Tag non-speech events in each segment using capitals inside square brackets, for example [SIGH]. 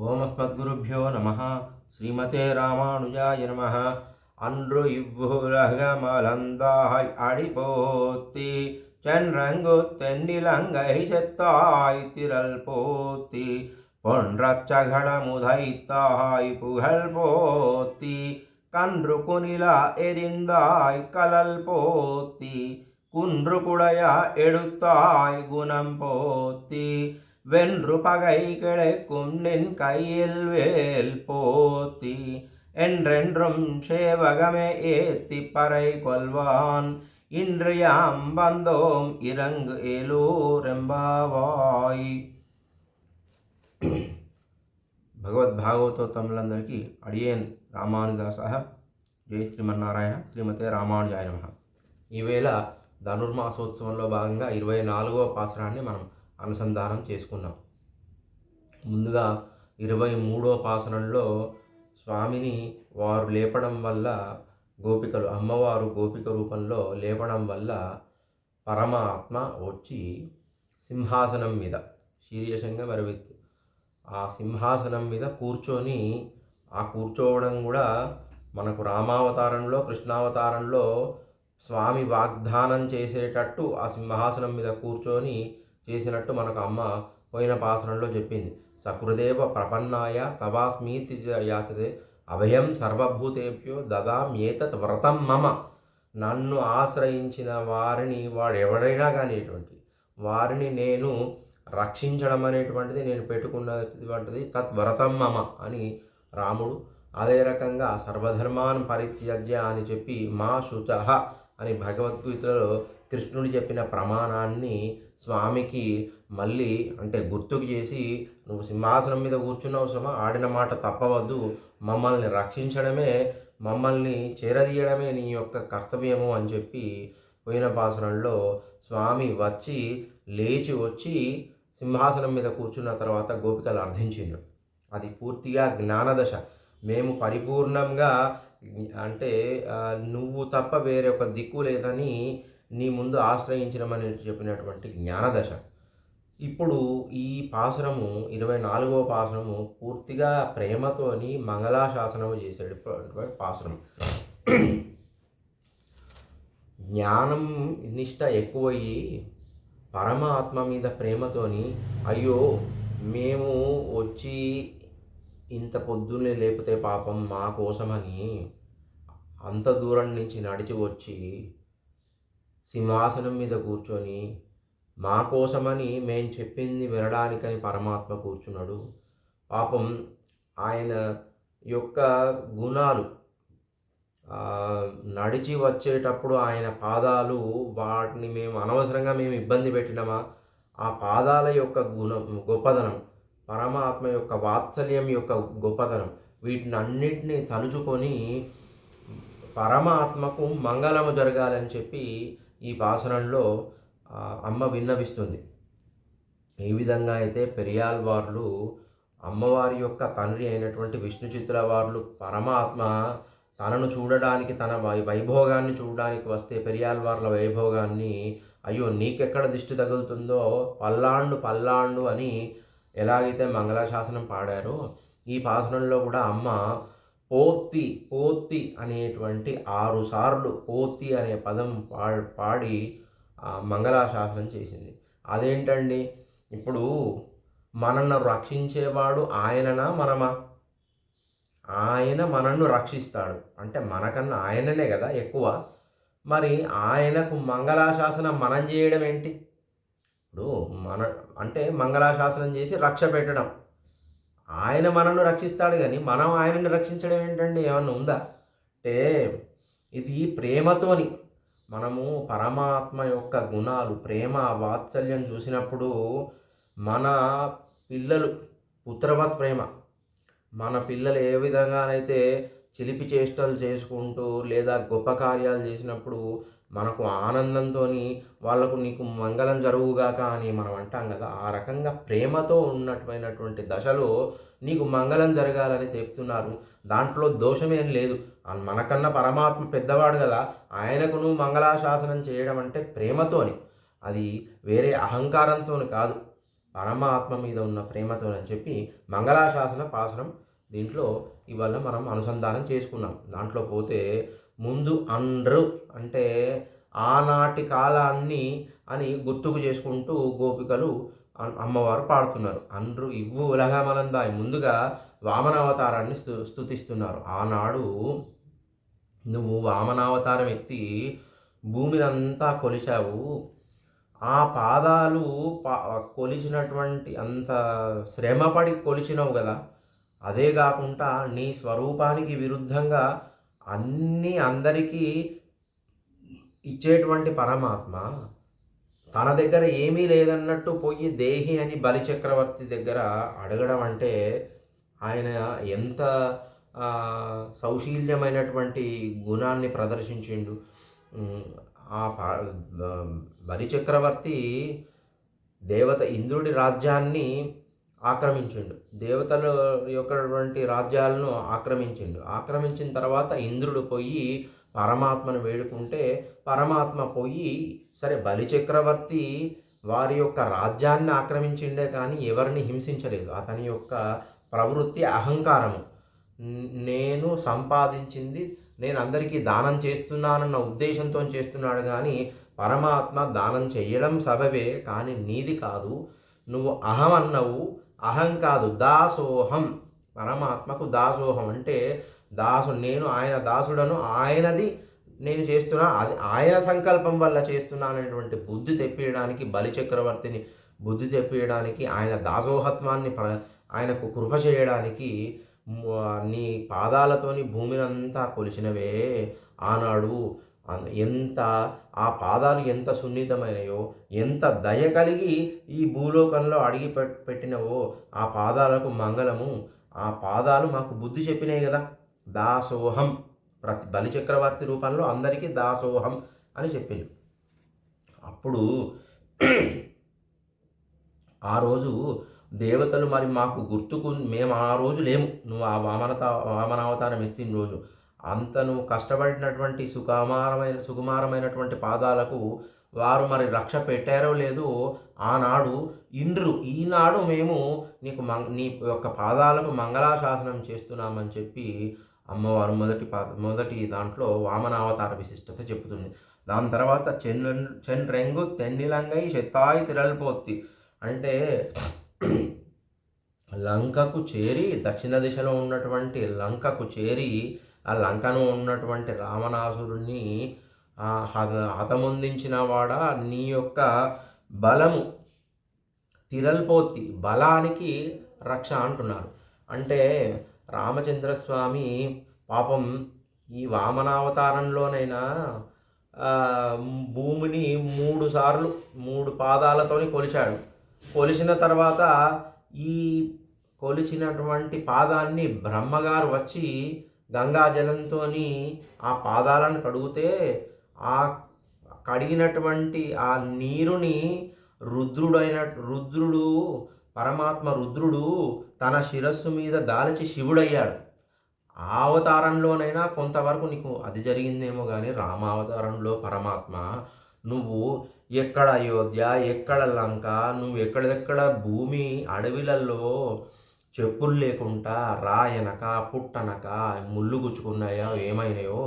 ஓமஸ்மத்குருभ्यो நம ஸ்ரீமதே ராமானுஜாய நம அன்று இவ்வுலகமலந்தாய் அடிபோத்தி. சென்றங்கு தென்னிலங்கை செத்தாய் திரள் போத்தி. பொன்றச்சகடமுதைத்தாய் புகழ் போத்தி. கன்று குனிலா எரிந்தாய் கலல் போத்தி. குன்று குடையா எடுத்தாய் குணம் போத்தி. வென்று பகை கிடைக்கும் நின் கையில் வேல் போத்தி என்றென்றும் சேவகமே ஏத்தி பறை கொள்வான் இன்று யாம் வந்தோம் இறங்கு ఏలూరెంబావాయ్ భగవద్భాగవతోత్తములందరికీ అడియేన్ రామానుదాస జై శ్రీమన్నారాయణ శ్రీమతే రామానుజాయ నమ ఈవేళ ధనుర్మాసోత్సవంలో భాగంగా ఇరవై నాలుగవ పాసరాన్ని మనం అనుసంధానం చేసుకున్నాం. ముందుగా ఇరవై మూడో పాసనంలో స్వామిని వారు లేపడం వల్ల గోపికలు అమ్మవారు గోపిక రూపంలో లేపడం వల్ల పరమాత్మ వచ్చి సింహాసనం మీద శీర్షంగా వరవిత్ ఆ సింహాసనం మీద కూర్చొని ఆ కూర్చోవడం కూడా మనకు రామావతారంలో కృష్ణావతారంలో స్వామి వాగ్దానం చేసేటట్టు ఆ సింహాసనం మీద కూర్చొని చేసినట్టు మనకు అమ్మ పోయిన పాసనంలో చెప్పింది. సకృదేవ ప్రపన్నాయ తవాస్మీతి యాచతే అభయం సర్వభూతేభ్యో దదామ్యేతత్ వ్రతం మమ. నన్ను ఆశ్రయించిన వారిని వాడు ఎవడైనా కానిటువంటి వారిని నేను రక్షించడం అనేటువంటిది నేను పెట్టుకున్నటువంటిది తత్ వ్రతం మమ అని రాముడు అదే రకంగా సర్వధర్మాన్ పరిత్యజ్య అని చెప్పి మా శుచ అని భగవద్గీతలో కృష్ణుడు చెప్పిన ప్రమాణాన్ని స్వామికి మళ్ళీ అంటే గుర్తుకు చేసి నువ్వు సింహాసనం మీద కూర్చున్నావు సుమా ఆడిన మాట తప్పవద్దు. మమ్మల్ని రక్షించడమే మమ్మల్ని చేరదీయడమే నీ యొక్క కర్తవ్యము అని చెప్పి పోయిన పాసనంలో స్వామి వచ్చి లేచి వచ్చి సింహాసనం మీద కూర్చున్న తర్వాత గోపికలు అర్థించిండు అది పూర్తిగా జ్ఞానదశ. మేము పరిపూర్ణంగా అంటే నువ్వు తప్ప వేరే ఒక దిక్కు లేదని నీ ముందు ఆశ్రయించడమని చెప్పినటువంటి జ్ఞానదశ. ఇప్పుడు ఈ పాసురము ఇరవై నాలుగవ పాసురము పూర్తిగా ప్రేమతోని మంగళాశాసనము చేసేటటువంటి పాసురం. జ్ఞానం నిష్ట ఎక్కువయ్యి పరమాత్మ మీద ప్రేమతోని అయ్యో మేము వచ్చి ఇంత పొద్దున్నే లేపితే పాపం మా కోసమని అంత దూరం నుంచి నడిచి వచ్చి సింహాసనం మీద కూర్చొని మా కోసమని మేము చెప్పింది వినడానికని పరమాత్మ కూర్చున్నాడు. పాపం ఆయన యొక్క గుణాలు నడిచి వచ్చేటప్పుడు ఆయన పాదాలు వాటిని మేము అనవసరంగా మేము ఇబ్బంది పెట్టినామా? ఆ పాదాల యొక్క గుణం గొప్పదనం పరమాత్మ యొక్క వాత్సల్యం యొక్క గొప్పతనం వీటిని అన్నింటినీ తలుచుకొని పరమాత్మకు మంగళము జరగాలని చెప్పి ఈ భాషణంలో అమ్మ విన్నవిస్తుంది. ఏ విధంగా అయితే పెరియాల్ వార్లు అమ్మవారి యొక్క తండ్రి అయినటువంటి విష్ణు చిత్ర వార్లు పరమాత్మ తనను చూడడానికి తన వైభోగాన్ని చూడడానికి వస్తే పెరియాల్ వార్ల వైభోగాన్ని అయ్యో నీకెక్కడ దిష్టి తగులుతుందో పల్లాండు పల్లాండు అని ఎలాగైతే మంగళాశాసనం పాడారో ఈ పాసనంలో కూడా అమ్మ పోతి పోతి అనేటువంటి ఆరు సార్లు పోతి అనే పదం పా పాడి మంగళాశాసనం చేసింది. అదేంటండి? ఇప్పుడు మనల్ని రక్షించేవాడు ఆయననా మనమా? ఆయన మనల్ని రక్షిస్తాడు. అంటే మనకన్నా ఆయననే కదా ఎక్కువ. మరి ఆయనకు మంగళాశాసనం మనం చేయడం ఏంటి? ఇప్పుడు మన అంటే మంగళాశాసనం చేసి రక్ష పెట్టడం. ఆయన మనల్ని రక్షిస్తాడు కానీ మనం ఆయనని రక్షించడం ఏంటండి? ఏమన్నా ఉందా? అంటే ఇది ప్రేమతోని మనము పరమాత్మ యొక్క గుణాలు ప్రేమ వాత్సల్యం చూసినప్పుడు మన పిల్లలు పుత్రవత్ ప్రేమ మన పిల్లలు ఏ విధంగానైతే చిలిపి చేష్టలు చేసుకుంటూ లేదా గొప్ప కార్యాలు చేసినప్పుడు మనకు ఆనందంతో వాళ్ళకు నీకు మంగళం జరుగుగాక అని మనం అంటాం కదా ఆ రకంగా ప్రేమతో ఉన్నటువంటి దశలో నీకు మంగళం జరగాలని చెప్తున్నారు. దాంట్లో దోషమేం లేదు. మనకన్నా పరమాత్మ పెద్దవాడు కదా ఆయనకు నువ్వు మంగళాశాసనం చేయడం అంటే ప్రేమతోని. అది వేరే అహంకారంతో కాదు. పరమాత్మ మీద ఉన్న ప్రేమతో అని చెప్పి మంగళాశాసన పాసనం దీంట్లో ఇవాళ మనం అనుసంధానం చేసుకున్నాం. దాంట్లో పోతే ముందు అండ్రు అంటే ఆనాటి కాలాన్ని అని గుర్తుకు చేసుకుంటూ గోపికలు అమ్మవారు పాడుతున్నారు. అండ్రు ఇవ్వు ఉలగమలందాయి ముందుగా వామనావతారాన్ని స్తు స్తుతిస్తున్నారు. ఆనాడు నువ్వు వామనావతారం ఎత్తి భూమినంతా కొలిచావు. ఆ పాదాలు పా కొలిచినటువంటి అంత శ్రమపడి కొలిచినవు కదా అదే కాకుండా నీ స్వరూపానికి విరుద్ధంగా అన్నీ అందరికీ ఇచ్చేటువంటి పరమాత్మ తన దగ్గర ఏమీ లేదన్నట్టు పోయి దేహి అని బలిచక్రవర్తి దగ్గర అడగడం అంటే ఆయన ఎంత సౌశీల్యమైనటువంటి గుణాన్ని ప్రదర్శించిండు. ఆ ఆ, బలిచక్రవర్తి దేవత ఇంద్రుడి రాజ్యాన్ని ఆక్రమించిండు. దేవతల యొక్కటువంటి రాజ్యాలను ఆక్రమించిండు. ఆక్రమించిన తర్వాత ఇంద్రుడు పోయి పరమాత్మను వేడుకుంటే పరమాత్మ పోయి సరే బలిచక్రవర్తి వారి యొక్క రాజ్యాన్ని ఆక్రమించిండే కానీ ఎవరిని హింసించలేదు. అతని యొక్క ప్రవృత్తి అహంకారము. నేను సంపాదించింది నేను అందరికీ దానం చేస్తున్నానన్న ఉద్దేశంతో చేస్తున్నాడు కానీ పరమాత్మ దానం చేయడం సబబే కానీ నీది కాదు. నువ్వు అహం అన్నవు అహం కాదు దాసోహం. పరమాత్మకు దాసోహం అంటే దాసు నేను ఆయన దాసుడను ఆయనది నేను చేస్తున్నా అది ఆయన సంకల్పం వల్ల చేస్తున్నాననేటువంటి బుద్ధి తెప్పియడానికి బలి చక్రవర్తిని బుద్ధి తెప్పియడానికి ఆయన దాసోహత్వాన్ని ప్ర ఆయనకు కృప చేయడానికి నీ పాదాలతోని భూమినంతా కొలిచినవే ఆనాడు. ఎంత ఆ పాదాలు ఎంత సున్నితమైనయో ఎంత దయ కలిగి ఈ భూలోకంలో అడిగి పెట్టినవో ఆ పాదాలకు మంగళము. ఆ పాదాలు మాకు బుద్ధి చెప్పినాయి కదా. దాసోహం. ప్రతి బలిచక్రవర్తి రూపంలో అందరికీ దాసోహం అని చెప్పింది. అప్పుడు ఆ రోజు దేవతలు మరి మాకు గుర్తుకు మేము ఆ రోజు లేము. నువ్వు ఆ వామనత వామనావతారం ఎత్తిన రోజు. అంతను కష్టపడినటువంటి సుకుమారమైన సుకుమారమైనటువంటి పాదాలకు వారు మరి రక్ష పెట్టారో లేదో ఆనాడు ఇంద్రు ఈనాడు మేము నీకు మం నీ యొక్క పాదాలకు మంగళాశాసనం చేస్తున్నామని చెప్పి అమ్మవారు మొదటి పా మొదటి దాంట్లో వామనావతార విశిష్టత చెబుతుంది. దాని తర్వాత చెన్ చెన్ రెంగు తెన్నిలంగై శతాయి తిరల్పోత్తి అంటే లంకకు చేరి దక్షిణ దిశలో ఉన్నటువంటి లంకకు చేరి ఆ లంకను ఉన్నటువంటి రావణాసురుణ్ణి హత- హతమొందించిన వాడ నీ యొక్క బలము. తిరల్పోతి బలానికి రక్ష అంటున్నారు అంటే రామచంద్రస్వామి పాపం ఈ వామనావతారంలోనైనా భూమిని మూడు సార్లు మూడు పాదాలతోని కొలిచాడు. కొలిచిన తర్వాత ఈ కొలిచినటువంటి పాదాన్ని బ్రహ్మగారు వచ్చి గంగా ఆ పాదాలను కడిగితే ఆ కడిగినటువంటి ఆ నీరుని రుద్రుడైన రుద్రుడు పరమాత్మ రుద్రుడు తన శిరస్సు మీద దాల్చి శివుడయ్యాడు. ఆ అవతారంలోనైనా కొంతవరకు నీకు అది జరిగిందేమో కానీ రామావతారంలో పరమాత్మ నువ్వు ఎక్కడ అయోధ్య ఎక్కడ లంక నువ్వు ఎక్కడెక్కడ భూమి అడవిలలో చెప్పులు లేకుండా రాయనక పుట్టనక ముళ్ళు గుచ్చుకున్నాయో ఏమైనాయో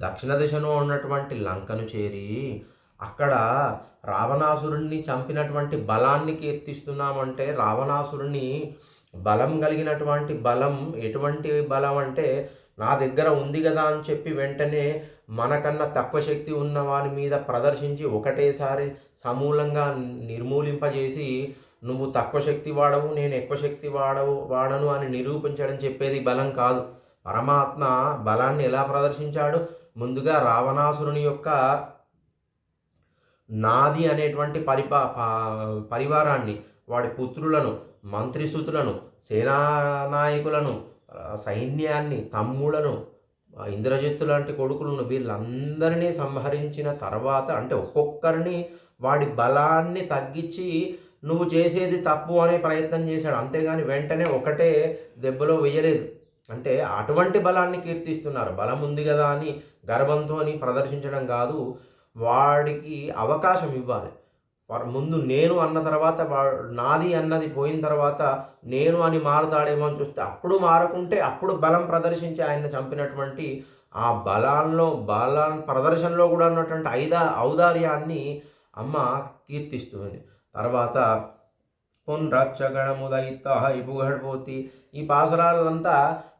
దక్షిణ దిశలో ఉన్నటువంటి లంకను చేరి అక్కడ రావణాసురుణ్ణి చంపినటువంటి బలాన్ని కీర్తిస్తున్నామంటే రావణాసురుణ్ణి బలం కలిగినటువంటి బలం ఎటువంటి బలం అంటే నా దగ్గర ఉంది కదా అని చెప్పి వెంటనే మనకన్నా తక్కువ శక్తి ఉన్న వారి మీద ప్రదర్శించి ఒకటేసారి సమూలంగా నిర్మూలింపజేసి నువ్వు తక్కువ శక్తి వాడవు నేను ఎక్కువ శక్తి వాడవు వాడను అని నిరూపించడం చెప్పేది బలం కాదు. పరమాత్మ బలాన్ని ఎలా ప్రదర్శించాడు? ముందుగా రావణాసురుని యొక్క నాది అనేటువంటి పరిపా పరివారాన్ని వాడి పుత్రులను మంత్రిసుతులను సేనానాయకులను సైన్యాన్ని తమ్ములను ఇంద్రజిత్తు లాంటి కొడుకులను వీళ్ళందరినీ సంహరించిన తర్వాత అంటే ఒక్కొక్కరిని వాడి బలాన్ని తగ్గించి నువ్వు చేసేది తప్పు అనే ప్రయత్నం చేశాడు. అంతేగాని వెంటనే ఒకటే దెబ్బలో వేయలేదు. అంటే అటువంటి బలాన్ని కీర్తిస్తున్నారు. బలం ఉంది కదా అని గర్వంతో ప్రదర్శించడం కాదు. వాడికి అవకాశం ఇవ్వాలి. ముందు నేను అన్న తర్వాత వా- నాది అన్నది పోయిన తర్వాత నేను అని మారుతాడేమో అని చూస్తే అప్పుడు మారకుంటే అప్పుడు బలం ప్రదర్శించి ఆయన చంపినటువంటి ఆ బలాల్లో బలా ప్రదర్శనలో కూడా ఉన్నటువంటి ఐదా ఔదార్యాన్ని అమ్మ కీర్తిస్తుంది. తర్వాత పునరచ్చగణముదయిత ఇపుగడిపోతి ఈ పాసరాలంతా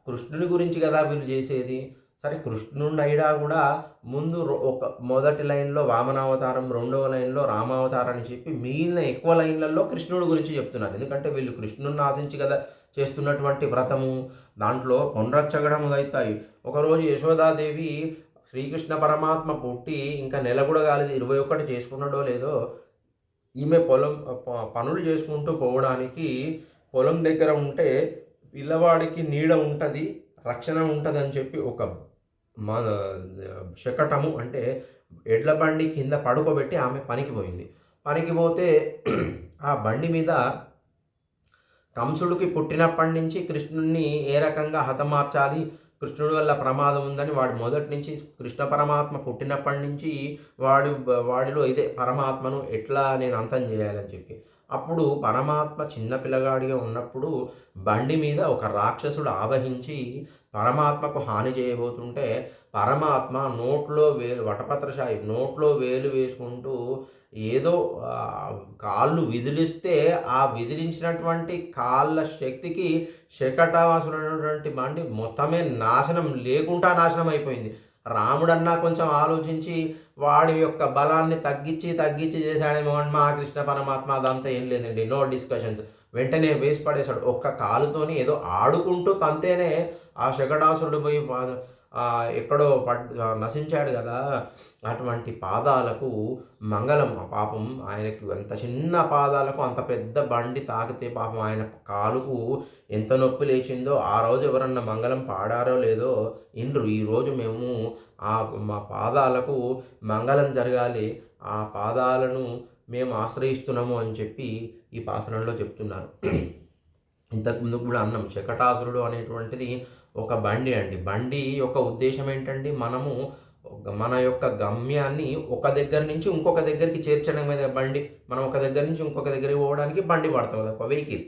కృష్ణుని గురించి కదా వీళ్ళు చేసేది? సరే కృష్ణుని అయినా కూడా ముందు ఒక మొదటి లైన్లో వామనావతారం రెండవ లైన్లో రామావతారం అని చెప్పి మిగిలిన ఎక్కువ లైన్లలో కృష్ణుడి గురించి చెప్తున్నారు. ఎందుకంటే వీళ్ళు కృష్ణుని ఆశించి కదా చేస్తున్నటువంటి వ్రతము. దాంట్లో పునరచ్చగడం అవుతాయి ఒకరోజు యశోదాదేవి శ్రీకృష్ణ పరమాత్మ పుట్టి ఇంకా నెల కూడా కాలేదు ఇరవై ఒకటి చేసుకున్నాడో లేదో ఈమె పొలం ప- పనులు చేసుకుంటూ పోవడానికి పొలం దగ్గర ఉంటే పిల్లవాడికి నీడ ఉంటుంది రక్షణ ఉంటుంది అని చెప్పి ఒక మన శకటము అంటే ఎడ్ల బండి కింద పడుకోబెట్టి ఆమె పనికి పోయింది. పనికి పోతే [CLEARS THROAT] ఆ బండి మీద కంసుడికి పుట్టినప్పటి నుంచి కృష్ణుణ్ణి ఏ రకంగా హతమార్చాలి కృష్ణుడి వల్ల ప్రమాదం ఉందని వాడు మొదటి నుంచి కృష్ణ పరమాత్మ పుట్టినప్పటి నుంచి వాడి వాడిలో ఇదే పరమాత్మను ఎట్లా నేను అంతం చేయాలని చెప్పి. అప్పుడు పరమాత్మ చిన్న పిల్లగాడిగా ఉన్నప్పుడు బండి మీద ఒక రాక్షసుడు ఆవహించి పరమాత్మకు హాని చేయబోతుంటే పరమాత్మ నోట్లో వేలు వటపత్రశాయి నోట్లో వేలు వేసుకుంటూ ఏదో కాళ్ళు విదిలిస్తే ఆ విదిలించినటువంటి కాళ్ళ శక్తికి శకటాసురైనటువంటి బండి మొత్తమే నాశనం లేకుండా నాశనం అయిపోయింది. రాముడన్నా కొంచెం ఆలోచించి వాడి యొక్క బలాన్ని తగ్గించి తగ్గించి చేశాడేమో అని మా కృష్ణ పరమాత్మ అదంతా ఏం లేదండి. నో డిస్కషన్స్ వెంటనే వేసి పడేశాడు. ఒక్క కాలుతోని ఏదో ఆడుకుంటూ తంతేనే ఆ శకటాసురుడు పోయి ఎక్కడో పడ్ నశించాడు కదా. అటువంటి పాదాలకు మంగళం. పాపం ఆయనకు అంత చిన్న పాదాలకు అంత పెద్ద బండి తాకితే పాపం ఆయన కాలుకు ఎంత నొప్పి లేచిందో ఆ రోజు ఎవరన్నా మంగళం పాడారో లేదో ఇండ్రు. ఈరోజు మేము ఆ మా పాదాలకు మంగళం జరగాలి. ఆ పాదాలను మేము ఆశ్రయిస్తున్నాము అని చెప్పి ఈ పాసనంలో చెప్తున్నారు. ఇంతకుముందు కూడా అన్నం శకటాసురుడు అనేటువంటిది ఒక బండి అండి. బండి యొక్క ఉద్దేశం ఏంటండి? మనము మన యొక్క గమ్యాన్ని ఒక దగ్గర నుంచి ఇంకొక దగ్గరికి చేర్చడం మీద బండి. మనం ఒక దగ్గర నుంచి ఇంకొక దగ్గరికి పోవడానికి బండి పడతాం కదా ఒక వెహికల్.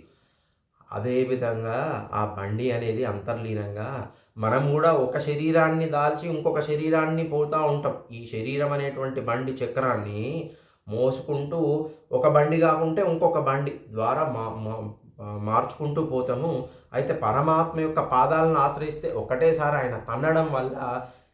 అదేవిధంగా ఆ బండి అనేది అంతర్లీనంగా మనం కూడా ఒక శరీరాన్ని దాల్చి ఇంకొక శరీరాన్ని పోతూ ఉంటాం. ఈ శరీరం అనేటువంటి బండి చక్రాన్ని మోసుకుంటూ ఒక బండి కాకుంటే ఇంకొక బండి. ద్వారా మా- మార్చుకుంటూ పోతాము. అయితే పరమాత్మ యొక్క పాదాలను ఆశ్రయిస్తే ఒకటేసారి ఆయన తన్నడం వల్ల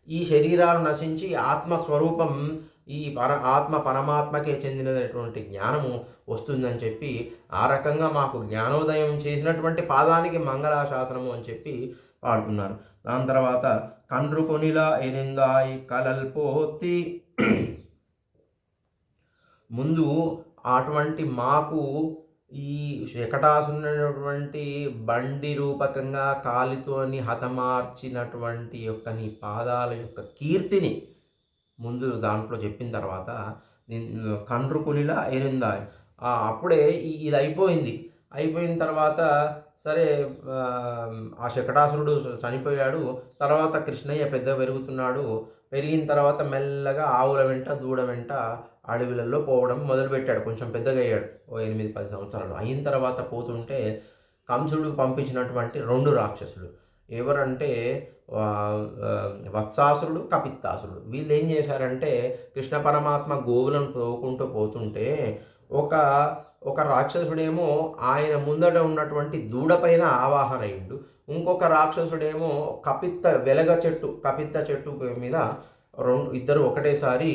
ఈ శరీరాలు నశించి ఆత్మస్వరూపం ఈ పర ఆత్మ పరమాత్మకే చెందినటువంటి జ్ఞానము వస్తుందని చెప్పి ఆ రకంగా మాకు జ్ఞానోదయం చేసినటువంటి పాదానికి మంగళాశాసనము అని చెప్పి పాడుతున్నారు. దాని తర్వాత కండ్రు కొనిలా ఎనిందాయి కలల్పోతి. [CLEARS THROAT] ముందు అటువంటి మాకు ఈ శకటాసునటువంటి బండి రూపకంగా కాలితోని హతమార్చినటువంటి యొక్క నీ పాదాల యొక్క కీర్తిని ముందు దాంట్లో చెప్పిన తర్వాత కండ్రుకునిలా కండ్రు కొనిలా అప్పుడే ఇది అయిపోయింది అయిపోయిన తర్వాత సరే ఆ శకటాసురుడు చనిపోయాడు. తర్వాత కృష్ణయ్య పెద్ద పెరుగుతున్నాడు. పెరిగిన తర్వాత మెల్లగా ఆవుల వెంట దూడ వెంట అడవిలలో పోవడం మొదలుపెట్టాడు. కొంచెం పెద్దగా అయ్యాడు ఓ ఎనిమిది పది సంవత్సరాలు. అయిన తర్వాత పోతుంటే కంసుడు పంపించినటువంటి రెండు రాక్షసులు. ఎవరంటే వత్సాసురుడు కపిత్తాసురుడు. వీళ్ళు ఏం చేశారంటే కృష్ణ పరమాత్మ గోవులను తోకుంటూ పోతుంటే ఒక ఒక రాక్షసుడేమో ఆయన ముందట ఉన్నటువంటి దూడ పైన ఆవాహన అయిండు. ఇంకొక రాక్షసుడేమో కపిత్త వెలగ చెట్టు కపిత్త చెట్టు మీద రెండు ఇద్దరు ఒకటేసారి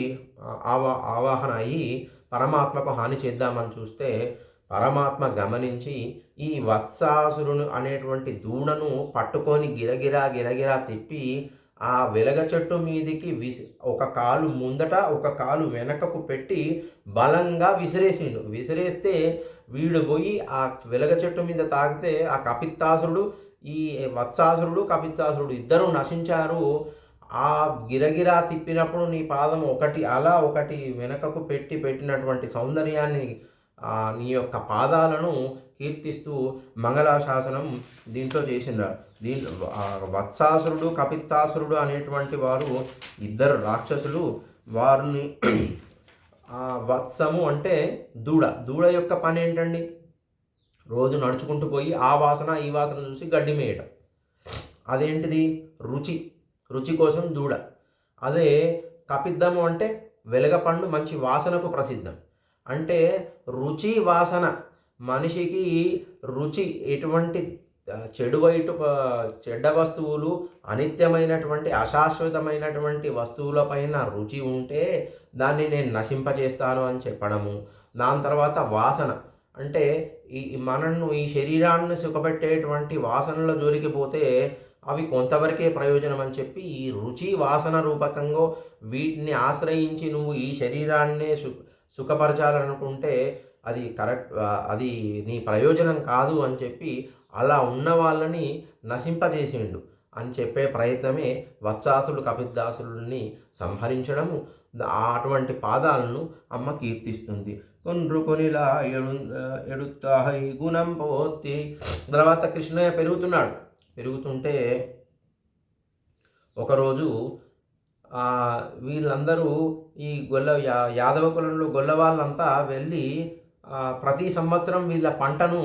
ఆవా ఆవాహన అయ్యి పరమాత్మకు హాని చేద్దామని చూస్తే పరమాత్మ గమనించి ఈ వత్సాసురును అనేటువంటి దూడను పట్టుకొని గిరగిరా గిరగిరా తిప్పి ఆ వెలగ చెట్టు మీదికి విసి ఒక కాలు ముందట ఒక కాలు వెనకకు పెట్టి బలంగా విసిరేసిండు. విసిరేస్తే వీడు పోయి ఆ వెలగ చెట్టు మీద తాకితే ఆ కపిత్తాసురుడు ఈ వత్సాసురుడు కపిత్తాసురుడు ఇద్దరు నశించారు. ఆ గిరగిరా తిప్పినప్పుడు నీ పాదం ఒకటి అలా ఒకటి వెనకకు పెట్టి పెట్టినటువంటి సౌందర్యాన్ని నీ యొక్క పాదాలను కీర్తిస్తూ మంగళాశాసనం దీంతో చేసిండ్రు దీంట్లో వత్సాసురుడు కపిత్తాసురుడు అనేటువంటి వారు ఇద్దరు రాక్షసులు. వారిని వత్సము అంటే దూడ. దూడ యొక్క పని ఏంటండి? రోజు నడుచుకుంటూ పోయి ఆ వాసన ఈ వాసన చూసి గడ్డి మేయటం. అదేంటిది? రుచి. రుచి కోసం దూడ. అదే కపిద్దము అంటే వెలగపండు మంచి వాసనకు ప్రసిద్ధం. అంటే రుచి వాసన మనిషికి రుచి ఎటువంటి చెడు వైటు చెడ్డ వస్తువులు అనిత్యమైనటువంటి అశాశ్వతమైనటువంటి వస్తువులపైన రుచి ఉంటే దాన్ని నేను నశింపజేస్తాను అని చెప్పడము. దాని తర్వాత వాసన. అంటే ఈ ఈ మనను ఈ శరీరాన్ని సుఖపెట్టేటువంటి వాసనల జోలికి పోతే అవి కొంతవరకే ప్రయోజనం అని చెప్పి ఈ రుచి వాసన రూపకంగా వీటిని ఆశ్రయించి నువ్వు ఈ శరీరాన్నే సు సుఖపరచాలనుకుంటే అది కరెక్ట్ అది నీ ప్రయోజనం కాదు అని చెప్పి అలా ఉన్న వాళ్ళని నశింపజేసిండు అని చెప్పే ప్రయత్నమే వత్సాసులు కపిదాసులని సంహరించడము. అటువంటి పాదాలను అమ్మ కీర్తిస్తుంది. కొండ్రు కొనిలా ఎడు ఎడుతాహై గుణం పోతి తర్వాత కృష్ణయ్య పెరుగుతున్నాడు. పెరుగుతుంటే ఒకరోజు వీళ్ళందరూ ఈ గొల్ల యా యాదవ కులంలో గొల్ల వాళ్ళంతా వెళ్ళి ప్రతి సంవత్సరం వీళ్ళ పంటను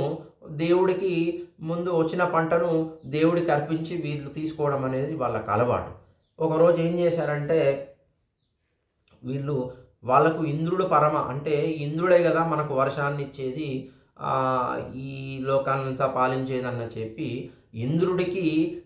దేవుడికి ముందు వచ్చిన పంటను దేవుడికి అర్పించి వీళ్ళు తీసుకోవడం అనేది వాళ్ళకి అలవాటు. ఒకరోజు ఏం చేశారంటే వీళ్ళు వాళ్ళకు ఇంద్రుడు పరమ అంటే ఇంద్రుడే కదా మనకు వర్షాన్ని ఇచ్చేది ఈ ఈ లోకాన్నంతా పాలించేదన్న చెప్పి ఇంద్రుడికి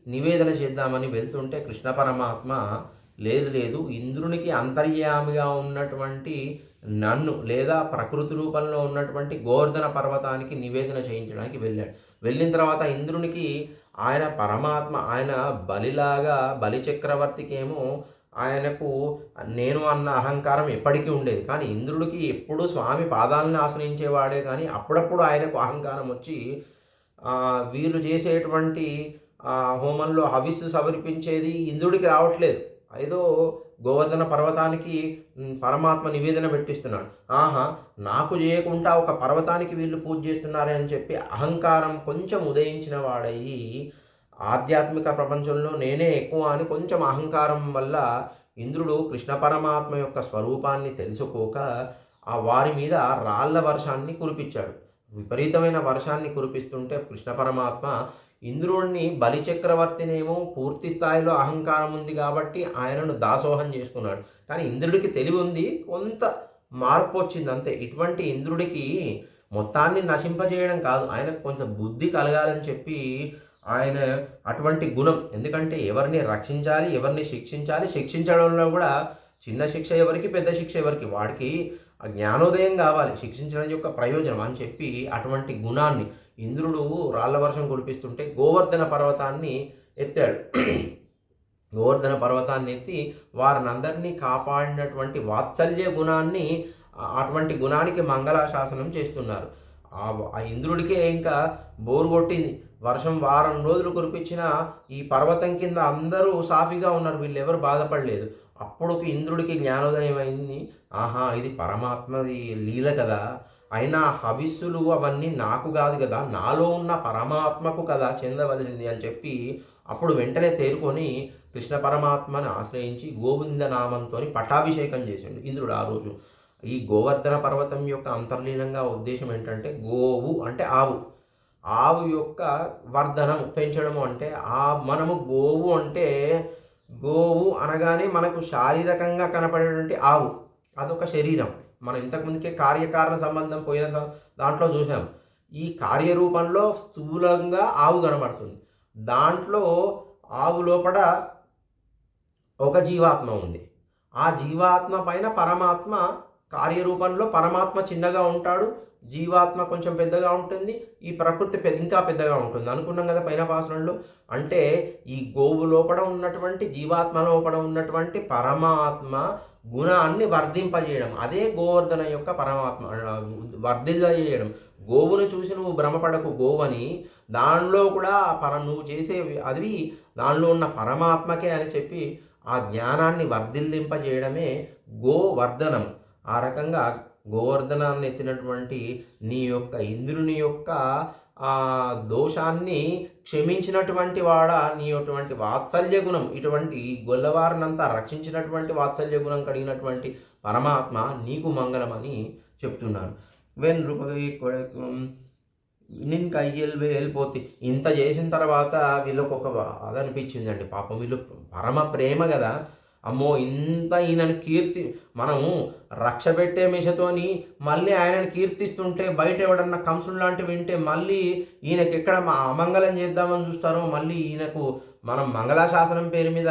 నివేదన చేద్దామని వెళ్తుంటే కృష్ణ పరమాత్మ లేదు లేదు ఇంద్రునికి అంతర్యామిగా ఉన్నటువంటి నన్ను లేదా ప్రకృతి రూపంలో ఉన్నటువంటి గోవర్ధన పర్వతానికి నివేదన చేయించడానికి వెళ్ళాడు. వెళ్ళిన తర్వాత ఇంద్రునికి ఆయన పరమాత్మ ఆయన బలిలాగా బలి చక్రవర్తికేమో ఆయనకు నేను అన్న అహంకారం ఎప్పటికీ ఉండేది. కానీ ఇంద్రుడికి ఎప్పుడూ స్వామి పాదాలను ఆశ్రయించేవాడే కానీ అప్పుడప్పుడు ఆయనకు అహంకారం వచ్చి వీళ్ళు చేసేటువంటి హోమంలో హవిస్సు సమర్పించేది ఇంద్రుడికి రావట్లేదు. ఏదో గోవర్ధన పర్వతానికి పరమాత్మ నివేదన పెట్టిస్తున్నాడు. ఆహా నాకు చేయకుండా ఒక పర్వతానికి వీళ్ళు పూజ చేస్తున్నారని చెప్పి అహంకారం కొంచెం ఉదయించిన వాడయి ఆధ్యాత్మిక ప్రపంచంలో నేనే ఎక్కువ అని కొంచెం అహంకారం వల్ల ఇంద్రుడు కృష్ణ పరమాత్మ యొక్క స్వరూపాన్ని తెలుసుకోక ఆ వారి మీద రాళ్ళ వర్షాన్ని కురిపించాడు. విపరీతమైన వర్షాన్ని కురిపిస్తుంటే కృష్ణ పరమాత్మ ఇంద్రుడిని బలిచక్రవర్తినేమో పూర్తి స్థాయిలో అహంకారం ఉంది కాబట్టి ఆయనను దాసోహం చేసుకున్నాడు కానీ ఇంద్రుడికి తెలివి ఉంది కొంత మార్పు వచ్చింది అంతే. ఇటువంటి ఇంద్రుడికి మొత్తాన్ని నశింపజేయడం కాదు ఆయనకు కొంత బుద్ధి కలగాలని చెప్పి ఆయన అటువంటి గుణం. ఎందుకంటే ఎవరిని రక్షించాలి ఎవరిని శిక్షించాలి శిక్షించడంలో కూడా చిన్న శిక్ష ఎవరికి పెద్ద శిక్ష ఎవరికి? వాడికి ఆ జ్ఞానోదయం కావాలి. శిక్షించడం యొక్క ప్రయోజనం అని చెప్పి అటువంటి గుణాన్ని ఇంద్రుడు రాళ్ళ వర్షం కురిపిస్తుంటే గోవర్ధన పర్వతాన్ని ఎత్తాడు. గోవర్ధన పర్వతాన్ని ఎత్తి వారినందరినీ కాపాడినటువంటి వాత్సల్య గుణాన్ని అటువంటి గుణానికి మంగళాశాసనం చేస్తున్నారు. ఆ ఇంద్రుడికే ఇంకా బోరు కొట్టింది. వర్షం వారం రోజులు కురిపించిన ఈ పర్వతం కింద అందరూ సాఫీగా ఉన్నారు. వీళ్ళు ఎవరు బాధపడలేదు. అప్పుడుకి ఇంద్రుడికి జ్ఞానోదయం అయింది. ఆహా ఇది పరమాత్మది లీల కదా. అయినా హవిస్సులు అవన్నీ నాకు కాదు కదా. నాలో ఉన్న పరమాత్మకు కదా చెందవలసింది అని చెప్పి అప్పుడు వెంటనే తేరుకొని కృష్ణ పరమాత్మని ఆశ్రయించి గోవిందనామంతో పటాభిషేకం పట్టాభిషేకం చేసిండు ఇంద్రుడు ఆ రోజు. ఈ గోవర్ధన పర్వతం యొక్క అంతర్లీనంగా ఉద్దేశం ఏంటంటే గోవు అంటే ఆవు. ఆవు యొక్క వర్ధనం పెంచడము అంటే ఆ మనము గోవు అంటే గోవు అనగానే మనకు శారీరకంగా కనపడేటువంటి ఆవు. అదొక శరీరం. మనం ఇంతకుముందుకే కార్యకారణ సంబంధం పోయిన దాంట్లో చూసాం. ఈ కార్యరూపంలో స్థూలంగా ఆవు కనబడుతుంది దాంట్లో ఆవు లోపల ఒక జీవాత్మ ఉంది. ఆ జీవాత్మ పైన పరమాత్మ కార్యరూపంలో పరమాత్మ చిన్నగా ఉంటాడు. జీవాత్మ కొంచెం పెద్దగా ఉంటుంది ఈ ప్రకృతి ఇంకా పెద్దగా ఉంటుంది. అనుకున్నాం కదా పైన పాసనంలో అంటే ఈ గోవు లోపల ఉన్నటువంటి జీవాత్మ లోపల ఉన్నటువంటి పరమాత్మ గుణాన్ని వర్ధింపజేయడం. అదే గోవర్ధన యొక్క పరమాత్మ వర్ధింపజేయడం గోవును చూసి నువ్వు భ్రమపడకు గోవని. దానిలో కూడా పర నువ్వు చేసే అది దానిలో ఉన్న పరమాత్మకే అని చెప్పి ఆ జ్ఞానాన్ని వర్ధిల్లింపజేయడమే గోవర్ధనం. ఆ రకంగా గోవర్ధనాన్ని ఎత్తినటువంటి నీ యొక్క ఇంద్రుని యొక్క ఆ దోషాన్ని క్షమించినటువంటి వాడ? నీ అటువంటి వాత్సల్య గుణం ఇటువంటి గొల్లవారినంతా రక్షించినటువంటి వాత్సల్య గుణం కలిగినటువంటి పరమాత్మ నీకు మంగళమని చెప్తున్నాను వెన్ రూపగి నిన్ కయ్యలు వెళ్ళిపోతే ఇంత చేసిన తర్వాత వీళ్ళకు ఒక బాధ అనిపించిందండి. పాపం వీళ్ళు పరమ ప్రేమ కదా. అమ్మో ఇంత ఈయనను కీర్తి మనము రక్ష పెట్టే మిషతోని మళ్ళీ ఆయనను కీర్తిస్తుంటే బయట ఎవడన్నా కంసుడు లాంటివి వింటే మళ్ళీ ఈయనకి ఎక్కడ మా అమంగళం చేద్దామని చూస్తారో మళ్ళీ ఈయనకు మనం మంగళాశాసనం పేరు మీద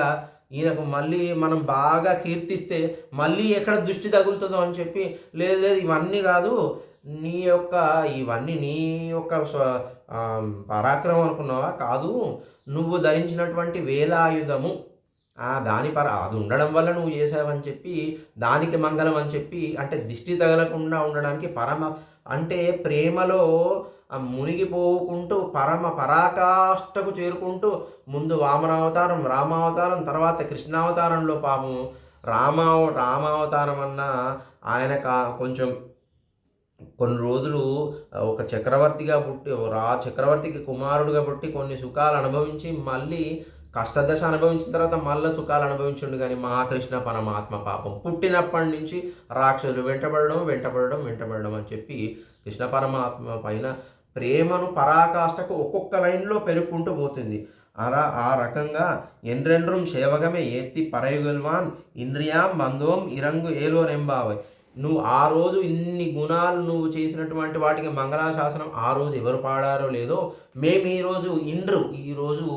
ఈయనకు మళ్ళీ మనం బాగా కీర్తిస్తే మళ్ళీ ఎక్కడ దృష్టి తగులుతుందో అని చెప్పి లేదు లేదు ఇవన్నీ కాదు నీ యొక్క ఇవన్నీ నీ యొక్క స్వ- పరాక్రమం అనుకున్నావా? కాదు నువ్వు ధరించినటువంటి వేలాయుధము. దాని పర అది ఉండడం వల్ల నువ్వు చేసావని చెప్పి దానికి మంగళం అని చెప్పి అంటే దిష్టి తగలకుండా ఉండడానికి పరమ అంటే ప్రేమలో మునిగిపోకుంటూ పరమ పరాకాష్ఠకు చేరుకుంటూ ముందు వామనావతారం రామావతారం తర్వాత కృష్ణావతారంలో పాపం రామ రామావతారం అన్న ఆయన కా కొంచెం కొన్ని రోజులు ఒక చక్రవర్తిగా పుట్టి రా చక్రవర్తికి కుమారుడుగా పుట్టి కొన్ని సుఖాలు అనుభవించి మళ్ళీ కష్టదశ అనుభవించిన తర్వాత మళ్ళీ సుఖాలు అనుభవించుండు కానీ మా కృష్ణ పరమాత్మ పాపం. పుట్టినప్పటి నుంచి రాక్షసులు వెంటబడడం వెంటబడడం వెంటబడడం అని చెప్పి కృష్ణ పరమాత్మ పైన ప్రేమను పరాకాష్ఠకు ఒక్కొక్క లైన్లో పెరుక్కుంటూ పోతుంది. అలా ఆ రకంగా ఎండ్రెండ్రం సేవగమే ఏత్తి పరయుగల్వాన్ ఇంద్రియాం మందోం ఇరంగు ఏలో రెంబావై నువ్వు ఆ రోజు ఇన్ని గుణాలు నువ్వు చేసినటువంటి వాటికి మంగళాశాసనం ఆ రోజు ఎవరు పాడారో లేదో మేము ఈరోజు ఇండ్రు. ఈరోజు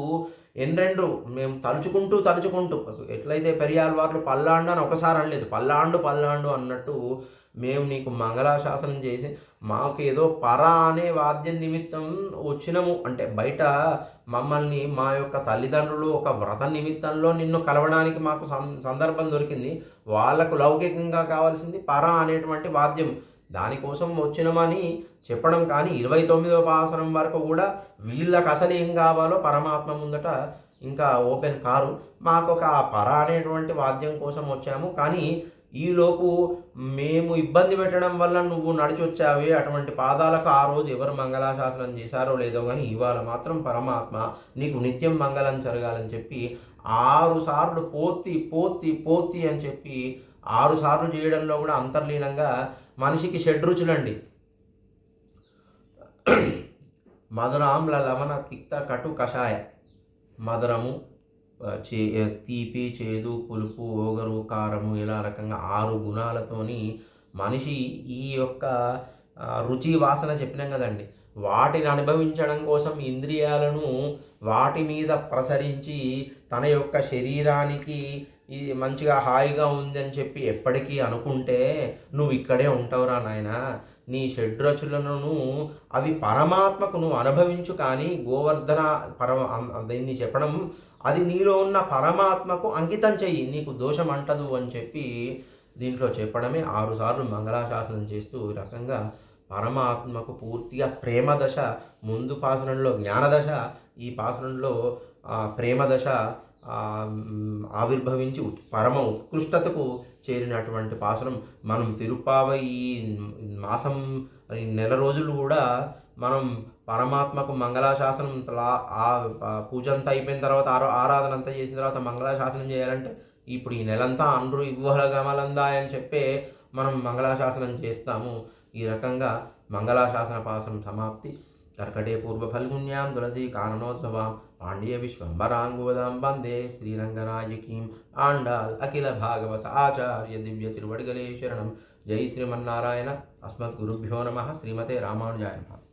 ఎన్నెండు మేము తలుచుకుంటూ తలుచుకుంటూ ఎట్లయితే పెరియాల వారు పల్లాండు అని ఒకసారి అనలేదు పల్లాండు పల్లాండు అన్నట్టు మేము నీకు మంగళాశాసనం చేసి మాకు ఏదో పర అనే వాద్యం నిమిత్తం వచ్చినము. అంటే బయట మమ్మల్ని మా యొక్క తల్లిదండ్రులు ఒక వ్రత నిమిత్తంలో నిన్ను కలవడానికి మాకు సందర్భం దొరికింది. వాళ్ళకు లౌకికంగా కావాల్సింది పర అనేటువంటి వాద్యం. దానికోసం వచ్చినమని చెప్పడం కానీ ఇరవై తొమ్మిదవ పాసనం వరకు కూడా వీళ్ళకి అసలు ఏం కావాలో పరమాత్మ ముందట ఇంకా ఓపెన్ కారు. మాకు ఒక పర అనేటువంటి వాద్యం కోసం వచ్చాము. కానీ ఈలోపు మేము ఇబ్బంది పెట్టడం వల్ల నువ్వు నడిచి వచ్చావే అటువంటి పాదాలకు ఆ రోజు ఎవరు మంగళాశాసనం చేశారో లేదో కానీ ఇవాళ మాత్రం పరమాత్మ నీకు నిత్యం మంగళం జరగాలని చెప్పి ఆరు సార్లు పోతి పోతి పోతి అని చెప్పి ఆరు సార్లు చేయడంలో కూడా అంతర్లీనంగా మనిషికి షడ్రుచులండి. [COUGHS] మధురాంల లవణ తిక్త కటు కషాయ. మధురము చే తీపి చేదు పులుపు ఓగరు కారము ఇలా రకంగా ఆరు గుణాలతోని మనిషి ఈ యొక్క రుచి వాసన చెప్పినాం కదండి. వాటిని అనుభవించడం కోసం ఇంద్రియాలను వాటి మీద ప్రసరించి తన యొక్క శరీరానికి ఇది మంచిగా హాయిగా ఉంది అని చెప్పి ఎప్పటికీ అనుకుంటే నువ్వు ఇక్కడే ఉంటావురా నాయన. నీ షడ్రచులను అవి పరమాత్మకు నువ్వు అనుభవించు కానీ గోవర్ధన పరమ దీన్ని చెప్పడం? అది నీలో ఉన్న పరమాత్మకు అంకితం చెయ్యి. నీకు దోషం అంటదు అని చెప్పి దీంట్లో చెప్పడమే ఆరుసార్లు మంగళాశాసనం చేస్తూ ఈ రకంగా పరమాత్మకు పూర్తిగా ప్రేమ దశ ముందు పాసనంలో జ్ఞానదశ ఈ పాసనంలో ప్రేమ దశ ఆవిర్భవించి పరమ ఉత్కృష్టతకు చేరినటువంటి పాసనం మనం తిరుపావై మాసం ఈ నెల రోజులు కూడా మనం పరమాత్మకు మంగళాశాసనం ఆ పూజంతా పూజ అంతా అయిపోయిన తర్వాత ఆరో ఆరాధన అంతా చేసిన తర్వాత మంగళాశాసనం చేయాలంటే ఇప్పుడు ఈ నెలంతా అండ్రు ఇవ్వల గమలందా అని చెప్పే మనం మంగళాశాసనం చేస్తాము. ఈ రకంగా మంగళాశాసన పాసనం సమాప్తి. కర్కటే పూర్వ ఫల్గుణ్యాం తులసి కారణోద్భవాం पाण्ड्यविश्वम्बराङ्गुवदां वंदे श्रीरङ्गनायकीम् आण्डाल् अखिलभागवत आचार्य दिव्यतिरुवड्गले शरण जय श्रीमन्नारायण। अस्मद्गुरुभ्यो नम। श्रीमते रामानुजाय